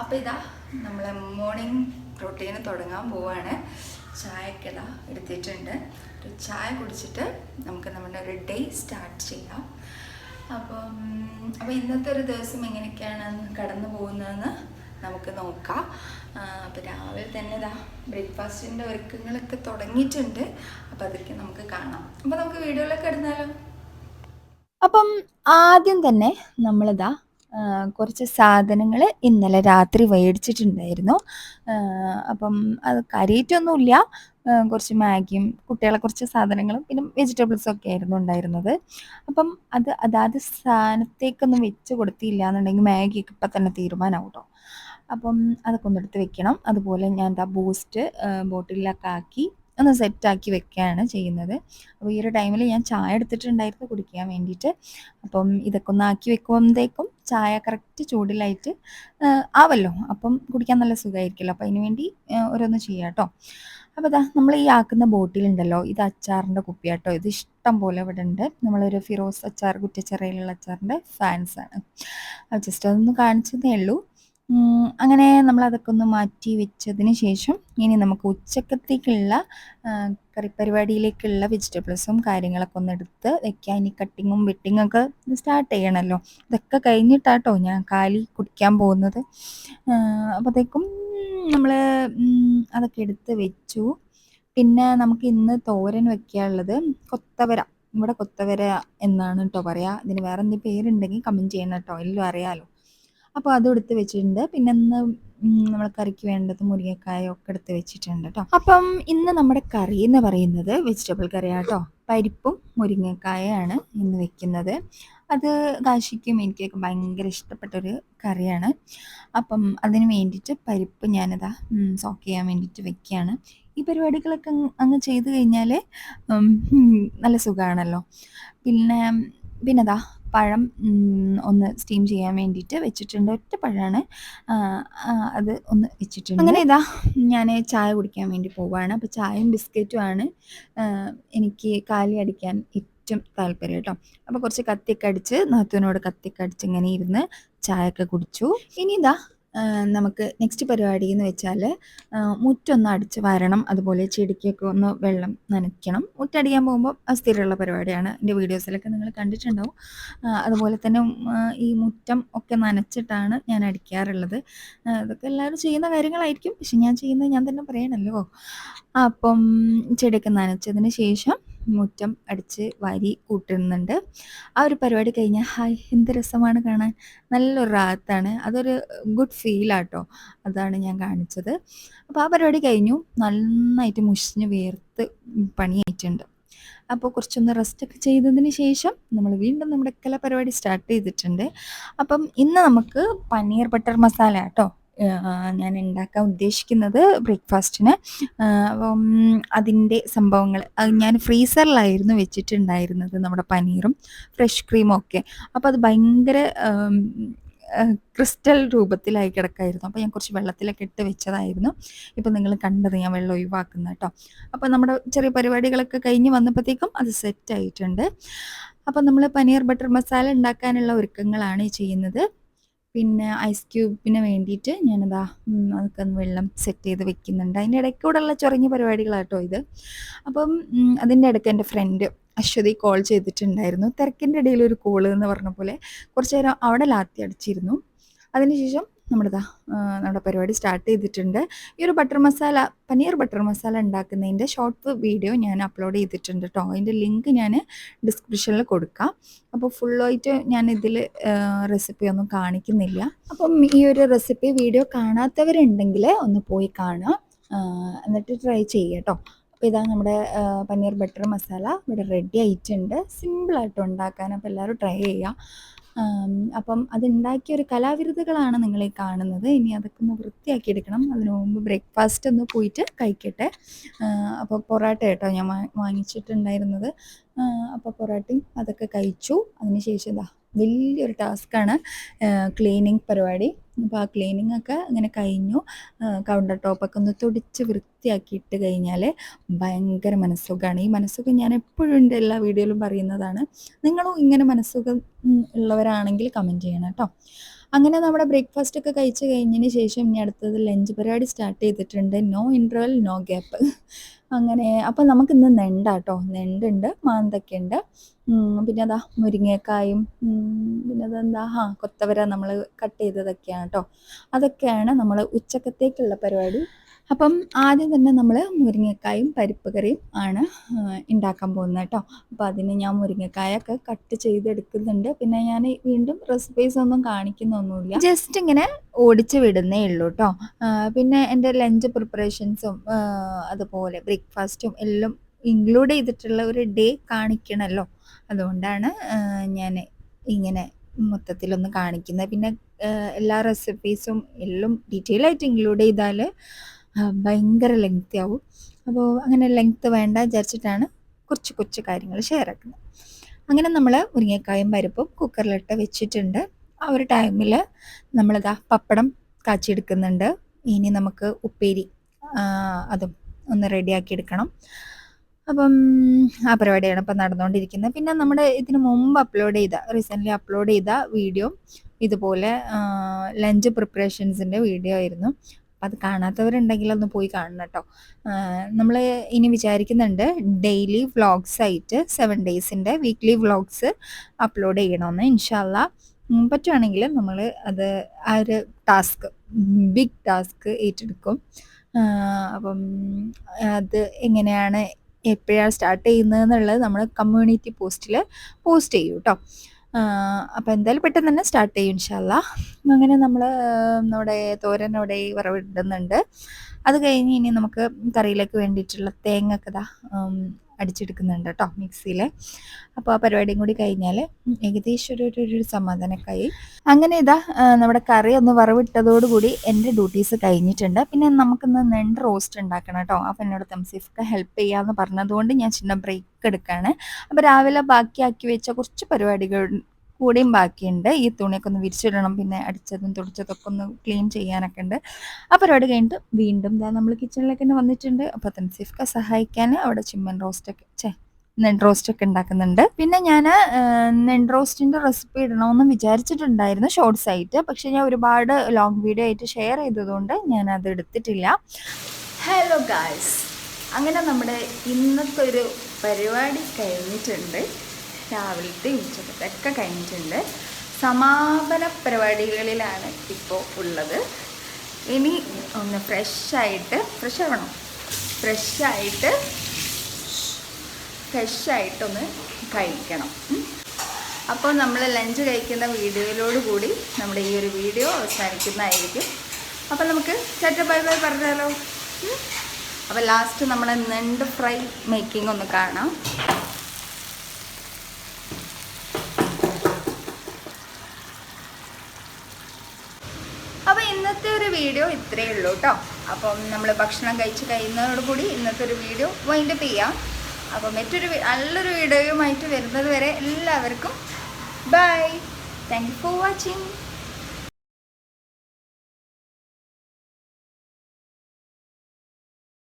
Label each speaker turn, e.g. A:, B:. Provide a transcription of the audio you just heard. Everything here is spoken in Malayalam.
A: അപ്പോൾ ഇതാ നമ്മളെ മോർണിംഗ് റൊട്ടീന് തുടങ്ങാൻ പോവാണ്. ചായക്കട എടുത്തിട്ടുണ്ട്. ഒരു ചായ കുടിച്ചിട്ട് നമുക്ക് നമ്മുടെ ഒരു ഡേ സ്റ്റാർട്ട് ചെയ്യാം. അപ്പം അപ്പോൾ ഇന്നത്തെ ഒരു ദിവസം എങ്ങനെയൊക്കെയാണ് കടന്നു പോകുന്നതെന്ന് നമുക്ക് നോക്കാം. അപ്പോൾ രാവിലെ തന്നെ ഇതാ ബ്രേക്ക്ഫാസ്റ്റിന്റെ ഒരുക്കങ്ങളൊക്കെ തുടങ്ങിയിട്ടുണ്ട്. അപ്പോൾ അതൊക്കെ നമുക്ക് കാണാം. അപ്പോൾ നമുക്ക് വീഡിയോയിലൊക്കെ ഇടുന്നാലോ
B: അപ്പം ആദ്യം തന്നെ നമ്മളിതാ കുറച്ച് സാധനങ്ങൾ ഇന്നലെ രാത്രി മേടിച്ചിട്ടുണ്ടായിരുന്നു അപ്പം അത് കാര്യമായിട്ടൊന്നുമില്ല ആ, കുറച്ച് മാഗിയും കുട്ടികളെ കുറച്ച് സാധനങ്ങളും പിന്നെ വെജിറ്റബിൾസും ഒക്കെ ആയിരുന്നു ഉണ്ടായിരുന്നത്. അപ്പം അത് അതാത് സ്ഥാനത്തേക്കൊന്നും വെച്ച് കൊടുത്തില്ല എന്നുണ്ടെങ്കിൽ മാഗിയൊക്കെ ഇപ്പം തന്നെ തീരുമാനമാവും കേട്ടോ അപ്പം അതൊക്കെ ഒന്നെടുത്ത് വെക്കണം. അതുപോലെ ഞാൻ എന്താ ബൂസ്റ്റ് ബോട്ടിലൊക്കെ ആക്കി ഒന്ന് സെറ്റാക്കി വെക്കുകയാണ് ചെയ്യുന്നത്. അപ്പോൾ ഈ ഒരു ടൈമിൽ ഞാൻ ചായ എടുത്തിട്ടുണ്ടായിരുന്നു കുടിക്കാൻ വേണ്ടിയിട്ട്. അപ്പം ഇതൊക്കെ ഒന്ന് ആക്കി വെക്കുമ്പോഴത്തേക്കും ചായ കറക്റ്റ് ചൂടിലായിട്ട് ആവല്ലോ. അപ്പം കുടിക്കാൻ നല്ല സുഖമായിരിക്കുമല്ലോ. അപ്പോൾ അതിന് വേണ്ടി ഓരോന്ന് ചെയ്യാം കേട്ടോ. അപ്പോൾ ഇതാ നമ്മൾ ഈ ആക്കുന്ന ബോട്ടിലുണ്ടല്ലോ ഇത് അച്ചാറിന്റെ കുപ്പിയാട്ടോ ഇത് ഇഷ്ടം പോലെ ഇവിടെ ഉണ്ട്. നമ്മളൊരു ഫിറോസ് അച്ചാർ കുറ്റിച്ചിറയിലുള്ള അച്ചാറിന്റെ ഫാൻസാണ് ജസ്റ്റ് അതൊന്ന് കാണിച്ചതേ ഉള്ളൂ. അങ്ങനെ നമ്മൾ അതൊക്കെ ഒന്ന് മാറ്റി വെച്ചതിന് ശേഷം ഇനി നമുക്ക് ഉച്ചക്കത്തേക്കുള്ള കറിപ്പരിപാടിയിലേക്കുള്ള വെജിറ്റബിൾസും കാര്യങ്ങളൊക്കെ ഒന്ന് എടുത്ത് വെക്കാൻ ഇനി കട്ടിങ്ങും വെട്ടിങ്ങും ഒക്കെ സ്റ്റാർട്ട് ചെയ്യണമല്ലോ ഇതൊക്കെ കഴിഞ്ഞിട്ടാട്ടോ ഞാൻ കാലി കുടിക്കാൻ പോകുന്നത്. അപ്പോഴത്തേക്കും നമ്മൾ അതൊക്കെ എടുത്ത് വെച്ചു. പിന്നെ നമുക്ക് ഇന്ന് തോരൻ വെക്കാനുള്ളത് കൊത്തവര. ഇവിടെ കൊത്തവര എന്നാണ് കേട്ടോ പറയാ. ഇതിന് വേറെ എന്തെങ്കിലും പേരുണ്ടെങ്കിൽ കമന്റ് ചെയ്യണം കേട്ടോ എല്ലാം അറിയാലോ. അപ്പോൾ അതും എടുത്ത് വെച്ചിട്ടുണ്ട്. പിന്നെ ഇന്ന് നമ്മൾ കറിക്ക് വേണ്ടത് മുരിങ്ങക്കായ ഒക്കെ എടുത്ത് വെച്ചിട്ടുണ്ട് കേട്ടോ അപ്പം ഇന്ന് നമ്മുടെ കറി എന്ന് പറയുന്നത് വെജിറ്റബിൾ കറിയാണ് കേട്ടോ പരിപ്പും മുരിങ്ങക്കായാണ് ഇന്ന് വെക്കുന്നത്. അത് കാശിക്കും എനിക്കൊക്കെ ഭയങ്കര ഇഷ്ടപ്പെട്ടൊരു കറിയാണ്. അപ്പം അതിന് വേണ്ടിയിട്ട് പരിപ്പ് ഞാനിതാ സോക്ക് ചെയ്യാൻ വേണ്ടിയിട്ട് വെക്കുകയാണ്. ഈ പരിപാടികളൊക്കെ അങ്ങ് ചെയ്ത് കഴിഞ്ഞാൽ നല്ല സുഖമാണല്ലോ പിന്നെ പിന്നെതാ പഴം ഒന്ന് സ്റ്റീം ചെയ്യാൻ വേണ്ടിയിട്ട് വെച്ചിട്ടുണ്ട്. ഒറ്റ പഴമാണ്. അത് ഒന്ന് വെച്ചിട്ടുണ്ട്. അങ്ങനെ ഇതാ. ഞാൻ ചായ കുടിക്കാൻ വേണ്ടി പോവുകയാണ് അപ്പോൾ ചായയും ബിസ്ക്കറ്റും ആണ്. എനിക്ക് കാലി അടിക്കാൻ ഏറ്റവും താല്പര്യം കേട്ടോ. അപ്പോൾ കുറച്ച് കത്തിയൊക്കെ അടിച്ച് നാത്തുവിനോട് കത്തിയൊക്കെ അടിച്ച് ഇങ്ങനെ ഇരുന്ന് ചായയൊക്കെ കുടിച്ചു. ഇനി ഇതാ നമുക്ക് നെക്സ്റ്റ് പരിപാടി എന്ന് വെച്ചാൽ മുറ്റൊന്ന് അടിച്ച് വരണം. അതുപോലെ ചെടിക്കൊക്കെ ഒന്ന് വെള്ളം നനയ്ക്കണം. മുറ്റടിക്കാൻ പോകുമ്പോൾ സ്ഥിരമുള്ള പരിപാടിയാണ്. എന്റെ വീഡിയോസിലൊക്കെ നിങ്ങൾ കണ്ടിട്ടുണ്ടാവും. അതുപോലെ തന്നെ ഈ മുറ്റം ഒക്കെ നനച്ചിട്ടാണ് ഞാൻ അടിക്കാറുള്ളത്. അതൊക്കെ എല്ലാവരും ചെയ്യുന്ന കാര്യങ്ങളായിരിക്കും. പക്ഷെ ഞാൻ ചെയ്യുന്നത് ഞാൻ തന്നെ പറയണല്ലോ. അപ്പം ചെടിയൊക്കെ നനച്ചതിന് ശേഷം മുറ്റം അടിച്ച് വരി കൂട്ടുന്നുണ്ട് ആ ഒരു പരിപാടി കഴിഞ്ഞാൽ ഹായ് എന്ത് രസമാണ് കാണാൻ. നല്ലൊരു റാത്താണ്. അതൊരു ഗുഡ് ഫീലാട്ടോ അതാണ് ഞാൻ കാണിച്ചത്. അപ്പോൾ ആ പരിപാടി കഴിഞ്ഞു. നന്നായിട്ട് മുഷിഞ്ഞ് വേർത്ത് പണിയായിട്ടുണ്ട്. അപ്പോൾ കുറച്ചൊന്ന് റെസ്റ്റ് ഒക്കെ ചെയ്തതിന് ശേഷം നമ്മൾ വീണ്ടും നമ്മുടെ കല പരിപാടി സ്റ്റാർട്ട് ചെയ്തിട്ടുണ്ട്. അപ്പം ഇന്ന് നമുക്ക് പനീർ ബട്ടർ മസാല കേട്ടോ ഞാൻ ഉണ്ടാക്കാൻ ഉദ്ദേശിക്കുന്നത് ബ്രേക്ക്ഫാസ്റ്റിന്. അപ്പം അതിന്റെ സംഭവങ്ങൾ ഞാൻ ഫ്രീസറിലായിരുന്നു വെച്ചിട്ടുണ്ടായിരുന്നത് നമ്മുടെ പനീറും ഫ്രഷ് ക്രീമും ഒക്കെ. അപ്പോൾ അത് ഭയങ്കര ക്രിസ്റ്റൽ രൂപത്തിലായി കിടക്കായിരുന്നു. അപ്പോൾ ഞാൻ കുറച്ച് വെള്ളത്തിലൊക്കെ ഇട്ട് വെച്ചതായിരുന്നു. ഇപ്പം നിങ്ങൾ കണ്ടത് ഞാൻ വെള്ളം ഒഴിവാക്കുന്ന കേട്ടോ. അപ്പോൾ നമ്മുടെ ചെറിയ പരിപാടികളൊക്കെ കഴിഞ്ഞ് വന്നപ്പോഴത്തേക്കും അത് സെറ്റ് ആയിട്ടുണ്ട് അപ്പോൾ നമ്മൾ പനീർ ബട്ടർ മസാല ഉണ്ടാക്കാനുള്ള ഒരുക്കങ്ങളാണ് ചെയ്യുന്നത്. പിന്നെ ഐസ് ക്യൂബിന് വേണ്ടിയിട്ട് ഞാനതാ അതൊക്കെ വെള്ളം സെറ്റ് ചെയ്ത് വെക്കുന്നുണ്ട്. അതിന്റെ ഇടയ്ക്കൂടെയുള്ള ചൊറിഞ്ഞ പരിപാടികളാട്ടോ ഇത്. അപ്പം അതിന്റെ ഇടയ്ക്ക് എന്റെ ഫ്രണ്ട് അശ്വതി കോൾ ചെയ്തിട്ടുണ്ടായിരുന്നു. തിരക്കിന്റെ ഇടയിൽ ഒരു കോൾ എന്ന് പറഞ്ഞ പോലെ കുറച്ച് നേരം അവിടെ ലാത്തി അടിച്ചിരുന്നു. അതിനുശേഷം നമ്മളിതാ നമ്മുടെ പരിപാടി സ്റ്റാർട്ട് ചെയ്തിട്ടുണ്ട്. ഈ ഒരു ബട്ടർ മസാല പനീർ ബട്ടർ മസാല ഉണ്ടാക്കുന്നതിന്റെ ഷോർട്ട് വീഡിയോ ഞാൻ അപ്ലോഡ് ചെയ്തിട്ടുണ്ട് കേട്ടോ അതിന്റെ ലിങ്ക് ഞാൻ ഡിസ്ക്രിപ്ഷനിൽ കൊടുക്കാം. അപ്പോൾ ഫുള്ളായിട്ട് ഞാൻ ഇതിൽ റെസിപ്പി ഒന്നും കാണിക്കുന്നില്ല. അപ്പം ഈ ഒരു റെസിപ്പി വീഡിയോ കാണാത്തവരുണ്ടെങ്കിൽ ഒന്ന് പോയി കാണാം എന്നിട്ട് ട്രൈ ചെയ്യുക കേട്ടോ അപ്പോൾ ഇതാ നമ്മുടെ പനീർ ബട്ടർ മസാല ഇവിടെ റെഡി ആയിട്ടുണ്ട്. സിമ്പിളായിട്ട് ഉണ്ടാക്കാൻ അപ്പോൾ എല്ലാവരും ട്രൈ ചെയ്യുക. അപ്പം അതുണ്ടാക്കിയ ഒരു കലാവിരുദ്ധകളാണ് നിങ്ങളെ കാണുന്നത്. ഇനി അതൊക്കെ ഒന്ന് വൃത്തിയാക്കി എടുക്കണം അതിനു മുമ്പ് ബ്രേക്ക്ഫാസ്റ്റ് ഒന്ന് പോയിട്ട് കഴിക്കട്ടെ. അപ്പോൾ പൊറോട്ട കേട്ടോ ഞാൻ വാങ്ങിച്ചിട്ടുണ്ടായിരുന്നത്. അപ്പോൾ പൊറോട്ടയും അതൊക്കെ കഴിച്ചു. അതിനുശേഷം ഇതാ വലിയൊരു ടാസ്ക്കാണ് ക്ലീനിങ് പരിപാടി. അപ്പോൾ ആ ക്ലീനിങ് ഒക്കെ അങ്ങനെ കഴിഞ്ഞു കൗണ്ടർ ടോപ്പൊക്കെ ഒന്ന് തുടിച്ച് വൃത്തിയാക്കിയിട്ട് കഴിഞ്ഞാൽ ഭയങ്കര മനസ്സുഖമാണ് ഈ മനസ്സുഖം ഞാൻ എപ്പോഴും എന്റെ എല്ലാ വീഡിയോയിലും പറയുന്നതാണ്. നിങ്ങളും ഇങ്ങനെ മനസ്സുഖം ഉള്ളവരാണെങ്കിൽ കമന്റ് ചെയ്യണം കേട്ടോ. അങ്ങനെ നമ്മുടെ ബ്രേക്ക്ഫാസ്റ്റ് ഒക്കെ കഴിച്ച് കഴിഞ്ഞതിന് ശേഷം ഇനി അടുത്തത് ലഞ്ച് പരിപാടി സ്റ്റാർട്ട് ചെയ്തിട്ടുണ്ട്. നോ ഇൻട്രവൽ നോ ഗ്യാപ്പ് അങ്ങനെ അപ്പോൾ നമുക്ക് ഇന്ന് നെണ്ടാട്ടോ നെണ്ടുണ്ട് മാന്തക്കുണ്ട് പിന്നെ അതാ മുരിങ്ങക്കായും പിന്നെ അതെന്താ? ആ കൊത്തവര നമ്മൾ കട്ട് ചെയ്തതൊക്കെയാണ് കേട്ടോ അതൊക്കെയാണ് നമ്മൾ ഉച്ചക്കത്തേക്കുള്ള പരിപാടി. അപ്പം ആദ്യം തന്നെ നമ്മൾ മുരിങ്ങക്കായും പരിപ്പ് കറിയും ആണ് ഉണ്ടാക്കാൻ പോകുന്നത് കേട്ടോ അപ്പോൾ അതിന് ഞാൻ മുരിങ്ങക്കായൊക്കെ കട്ട് ചെയ്തെടുക്കുന്നുണ്ട്. പിന്നെ ഞാൻ വീണ്ടും റെസിപ്പീസ് ഒന്നും കാണിക്കുന്നൊന്നുമില്ല. ജസ്റ്റ് ഇങ്ങനെ ഓടിച്ച് വിടുന്നേ ഉള്ളൂ കേട്ടോ പിന്നെ എന്റെ ലഞ്ച് പ്രിപ്പറേഷൻസും അതുപോലെ ബ്രേക്ക്ഫാസ്റ്റും എല്ലാം ഇൻക്ലൂഡ് ചെയ്തിട്ടുള്ള ഒരു ഡേ കാണിക്കണമല്ലോ അതുകൊണ്ടാണ് ഞാൻ ഇങ്ങനെ മൊത്തത്തിലൊന്ന് കാണിക്കുന്നത്. പിന്നെ എല്ലാ റെസിപ്പീസും എല്ലാം ഡീറ്റെയിൽ ആയിട്ട് ഇൻക്ലൂഡ് ചെയ്താൽ ഭയങ്കര ലെങ്ത്തി ആവും. അപ്പോൾ അങ്ങനെ ലെങ്ത്ത് വേണ്ട വിചാരിച്ചിട്ടാണ് കുറച്ച് കുറച്ച് കാര്യങ്ങൾ ഷെയർ ആക്കുന്നത്. അങ്ങനെ നമ്മൾ മുരിങ്ങക്കായും പരിപ്പും കുക്കറിലിട്ട് വെച്ചിട്ടുണ്ട്. ആ ഒരു ടൈമിൽ നമ്മളിതാ പപ്പടം കാച്ചിയെടുക്കുന്നുണ്ട്. ഇനി നമുക്ക് ഉപ്പേരി അതും ഒന്ന് റെഡിയാക്കി എടുക്കണം. അപ്പം ആ പരിപാടിയാണ് ഇപ്പം നടന്നുകൊണ്ടിരിക്കുന്നത്. പിന്നെ നമ്മുടെ ഇതിന് മുമ്പ് അപ്ലോഡ് ചെയ്ത റീസെന്റ്ലി അപ്ലോഡ് ചെയ്ത വീഡിയോ ഇതുപോലെ ലഞ്ച് പ്രിപ്പറേഷൻസിന്റെ വീഡിയോ ആയിരുന്നു. അപ്പം അത് കാണാത്തവരുണ്ടെങ്കിൽ ഒന്ന് പോയി കാണണം കേട്ടോ നമ്മൾ ഇനി വിചാരിക്കുന്നുണ്ട് ഡെയിലി വ്ളോഗ്സ് ആയിട്ട് സെവൻ ഡേയ്സിന്റെ വീക്ക്ലി വ്ളോഗ്സ് അപ്ലോഡ് ചെയ്യണമെന്ന് ഇൻഷാല്ല പറ്റുവാണെങ്കിൽ നമ്മൾ അത് ആ ഒരു ടാസ്ക് ബിഗ് ടാസ്ക് ഏറ്റെടുക്കും. അപ്പം അത് എങ്ങനെയാണ് എപ്പോഴാണ് സ്റ്റാർട്ട് ചെയ്യുന്നത് എന്നുള്ളത് നമ്മൾ കമ്മ്യൂണിറ്റി പോസ്റ്റിൽ പോസ്റ്റ് ചെയ്യും കേട്ടോ അപ്പോൾ എന്തായാലും പെട്ടെന്ന് തന്നെ സ്റ്റാർട്ട് ചെയ്യും ഇൻഷാല്ല അങ്ങനെ നമ്മൾ നമ്മുടെ തോരനോടെ വറവിടുന്നുണ്ട് അത് കഴിഞ്ഞ് ഇനി നമുക്ക് കറിയിലേക്ക് വേണ്ടിയിട്ടുള്ള തേങ്ങ ഒക്കെ ഇതാ ഉം, അടിച്ചെടുക്കുന്നുണ്ട് കേട്ടോ മിക്സിയിൽ അപ്പോൾ ആ പരിപാടിയും കൂടി കഴിഞ്ഞാൽ ഏകദേശം ഒരു ഒരു- സമാധാനക്കായി. അങ്ങനെ ഇതാ നമ്മുടെ കറി ഒന്ന് വറവിട്ടതോടുകൂടി എന്റെ ഡ്യൂട്ടീസ് കഴിഞ്ഞിട്ടുണ്ട്. പിന്നെ നമുക്കിന്ന് നെണ്ട് റോസ്റ്റ് ഉണ്ടാക്കണം കേട്ടോ. അപ്പോൾ എന്നോട് തംസീഫൊക്കെ ഹെൽപ്പ് ചെയ്യാമെന്ന് പറഞ്ഞതുകൊണ്ട് ഞാൻ ചിന്ന ബ്രേക്ക് എടുക്കുകയാണ് അപ്പോൾ രാവിലെ ബാക്കിയാക്കി വെച്ച കുറച്ച് പരിപാടികൾ കൂടിയും ബാക്കിയുണ്ട്. ഈ തുണിയൊക്കെ ഒന്ന് വിരിച്ചിടണം പിന്നെ അടിച്ചതും തുടച്ചതൊക്കെ ഒന്ന് ക്ലീൻ ചെയ്യാനൊക്കെ ഉണ്ട്. ആ പരിപാടി കഴിഞ്ഞിട്ട് വീണ്ടും ഇതാ നമ്മൾ കിച്ചണിലേക്ക് തന്നെ വന്നിട്ടുണ്ട്. അപ്പോൾ തൻസീഫ്ക്ക് സഹായിക്കാൻ അവിടെ ചിമ്മൻ റോസ്റ്റൊക്കെ ചേ നെഡ് റോസ്റ്റൊക്കെ ഉണ്ടാക്കുന്നുണ്ട്. പിന്നെ ഞാൻ നെഡ് റോസ്റ്റിന്റെ റെസിപ്പി ഇടണമെന്ന് വിചാരിച്ചിട്ടുണ്ടായിരുന്നു ഷോർട്സ് ആയിട്ട്. പക്ഷേ ഞാൻ ഒരുപാട് ലോങ് വീഡിയോ ആയിട്ട് ഷെയർ ചെയ്തതുകൊണ്ട് ഞാൻ അത് എടുത്തിട്ടില്ല. ഹലോ ഗായ്സ് അങ്ങനെ നമ്മുടെ ഇന്നത്തെ ഒരു പരിപാടി കഴിഞ്ഞിട്ടുണ്ട്. രാവിലത്തെ ഉച്ചക്കത്തെ ഒക്കെ കഴിഞ്ഞിട്ടുണ്ട്. സമാപന പരിപാടികളിലാണ് ഇപ്പോൾ ഉള്ളത്. ഇനി ഒന്ന് ഫ്രഷായിട്ട് ഫ്രഷ് ആവണം ഫ്രഷായിട്ട് ഫ്രഷായിട്ടൊന്ന് കഴിക്കണം. അപ്പോൾ നമ്മൾ ലഞ്ച് കഴിക്കുന്ന വീഡിയോയിലോട് കൂടി നമ്മുടെ ഈ ഒരു വീഡിയോ അവസാനിക്കുന്നതായിരിക്കും. അപ്പോൾ നമുക്ക് ചേട്ട ബൈ ബൈ പറഞ്ഞാലോ? അപ്പോൾ ലാസ്റ്റ് നമ്മൾ നെണ്ട് ഫ്രൈ മേക്കിംഗ് ഒന്ന് കാണാം അപ്പോൾ ഇന്നത്തെ ഒരു വീഡിയോ ഇത്രയേ ഉള്ളൂ കേട്ടോ അപ്പം നമ്മൾ ഭക്ഷണം കഴിച്ച് കഴിയുന്നതോടുകൂടി ഇന്നത്തെ ഒരു വീഡിയോ വൈൻഡപ്പ് ചെയ്യാം. അപ്പം മറ്റൊരു നല്ലൊരു വീഡിയോയുമായിട്ട് വരുന്നത് വരെ എല്ലാവർക്കും bye thank you for watching